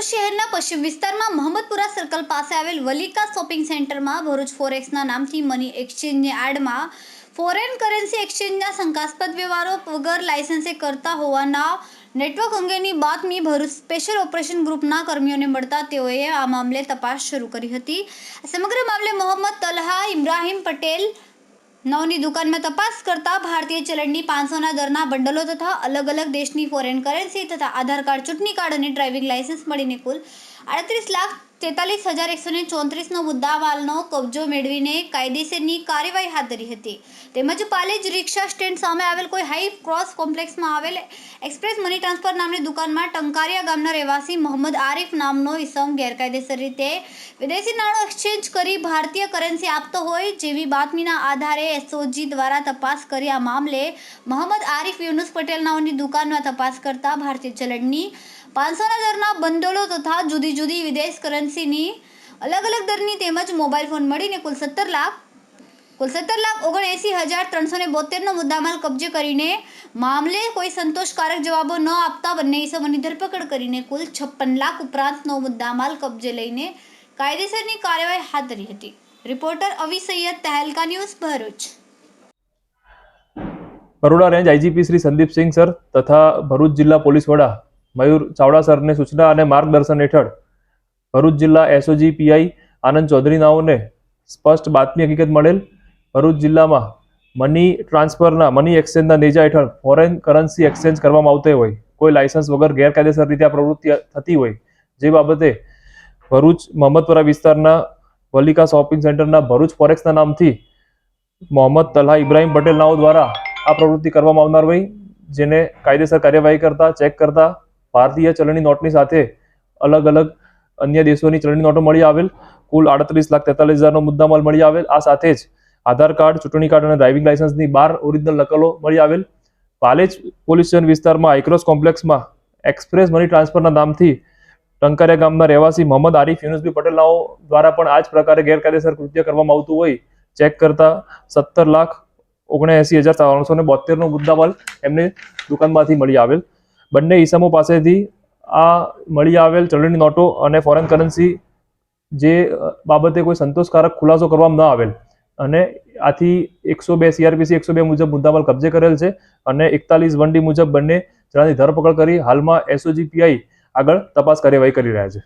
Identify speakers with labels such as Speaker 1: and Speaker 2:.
Speaker 1: શહેરના પશ્ચિમ વિસ્તારમાં મોહમ્મદપુરા સર્કલ પાસે આવેલ વલિકા શોપિંગ સેન્ટરમાં ભરૂચ ફોરેક્સના નામથી મની એક્સચેન્જની આડમાં ફોરેન કરન્સી એક્સચેન્જના શંકાસ્પદ વ્યવહારો વગર લાયસન્સે કરતા હોવાના નેટવર્ક અંગેની બાતમી ભરૂચ સ્પેશિયલ ઓપરેશન ગ્રુપના કર્મીઓને મળતા તેઓએ આ મામલે તપાસ શરૂ કરી હતી. સમગ્ર મામલે મોહમ્મદ તલહા ઇબ્રાહિમ પટેલ નવની દુકાનમાં તપાસ કરતા ભારતીય ચલણની પાંચસોના દરના બંડલો તથા અલગ અલગ દેશની ફોરેન કરન્સી તથા આધાર કાર્ડ, ચૂંટણી કાર્ડ અને ડ્રાઇવિંગ લાયસન્સ મળીને કુલ આડત્રીસ લાખ તેતાલીસ હજાર એકસો ને ચોત્રીસનો મુદ્દામાલનો કબજો મેળવીને કાયદેસરની કાર્યવાહી હાથ ધરી હતી. તેમજ પાલેજ રિક્ષા સ્ટેન્ડ સામે આવેલ કોઈ હાઈ ક્રોસ કોમ્પ્લેક્સમાં આવેલ એક્સપ્રેસ મની ટ્રાન્સફર નામની દુકાનમાં ટંકારિયા ગામના રહેવાસી મોહમ્મદ આરિફ નામનો ઇસમ ગેરકાયદેસર રીતે વિદેશી નાણું એક્સચેન્જ કરી ભારતીય કરન્સી આપતો હોય જેવી બાતમીના આધારે એસઓજી દ્વારા તપાસ કરી આ મામલે મોહમ્મદ આરિફ યુનુસ પટેલ નામની દુકાનમાં તપાસ કરતા ભારતીય ચલણની પાંચસોના દરના બંડલો તથા જુદી જુદી વિદેશ કરન્સીની અલગ અલગ દરની તેમજ મોબાઈલ ફોન મળીને કુલ સત્તર લાખ, કુલ સત્તર લાખ ઓગણએંસી હજાર ત્રણસો ને બોતેરનો મુદ્દામાલ કબજે કરીને મામલે કોઈ સંતોષકારક જવાબો ન આપતા બંને ઈસમોની ધરપકડ કરીને કુલ છપ્પન લાખ ઉપરાંતનો મુદ્દામાલ કબજે લઈને કાયદેસરની કાર્યવાહી હાથ ધરી હતી. Reporter Avi Saiyad Tehelka news, Bharuch.
Speaker 2: Baroda range IGP Shri Sandeepsinh sir, તથા ભરૂચ જિલ્લા પોલીસ વડા મયુર ચાવડા સરની સૂચના અને માર્ગદર્શન હેઠળ ભરૂચ જિલ્લા એસઓજી પીઆઈ આનંદ ચૌધરીનાઓને સ્પષ્ટ બાતમી હકીકત મળેલ. ભરૂચ જિલ્લામાં મની ટ્રાન્સફરના, મની એક્સચેન્જના નેજા હેઠળ ફોરેન કરન્સી એક્સચેન્જ કરવામાં આવતી હોય. કોઈ લાયસન્સ વગર ગેરકાયદેસર રીતે આ પ્રવૃત્તિ થતી હોય. જે બાબતે ભરૂચ મોહમ્મદપુરા વિસ્તારના વલિકા શોપિંગ સેન્ટરના ભરૂચ ફોરેક્સના નામથી મોહમ્મદ તલહા ઇબ્રાહિમ પટેલ નાઓ દ્વારા આ પ્રવૃત્તિ કરવામાં આવનાર હોય. જેને કાયદેસર કાર્યવાહી કરતા, ચેક કરતા ભારતીય ચલણી નોટની સાથે અલગ અલગ અન્ય દેશોની ચલણી નોટો મળી આવેલ. કુલ આડત્રીસ લાખ તેતાલીસ હજારનો મુદ્દામાલ મળી આવેલ. આ સાથે જ આધાર કાર્ડ, ચૂંટણી કાર્ડ અને ડ્રાઇવિંગ લાયસન્સની બાર ઓરિજિનલ નકલો મળી આવેલ. પાલેજ પોલીસ સ્ટેશન વિસ્તારમાં આઇક્રોસ કોમ્પ્લેક્સમાં એક્સપ્રેસ મની ટ્રાન્સફરના નામથી ટંકારિયા ગામના રહેવાસી મોહમ્મદ આરિફ, યુનુસબી પટેલનાઓ દ્વારા પણ આ જ પ્રકારે ગેરકાયદેસર કૃત્ય કરવામાં આવતું હોય. ચેક કરતા સત્તર લાખ ઓગણએંસી હજાર ત્રણસો ને બોતેરનો મુદ્દામાલ એમને દુકાનમાંથી મળી આવેલ. બંને ઈસમો પાસેથી આ મળી આવેલ ચલણી નોટો અને ફોરેન કરન્સી જે બાબતે કોઈ સંતોષકારક ખુલાસો કરવામાં ન આવેલ. અને આથી એકસો બે સીઆરપીસી એકસો બે મુજબ મુદ્દામાલ કબજે કરેલ છે અને એકતાલીસ વન ડી મુજબ બંને જણાની ધરપકડ કરી હાલમાં એસઓજીપીઆઈ આગળ તપાસ કાર્યવાહી કરી રહ્યા છે.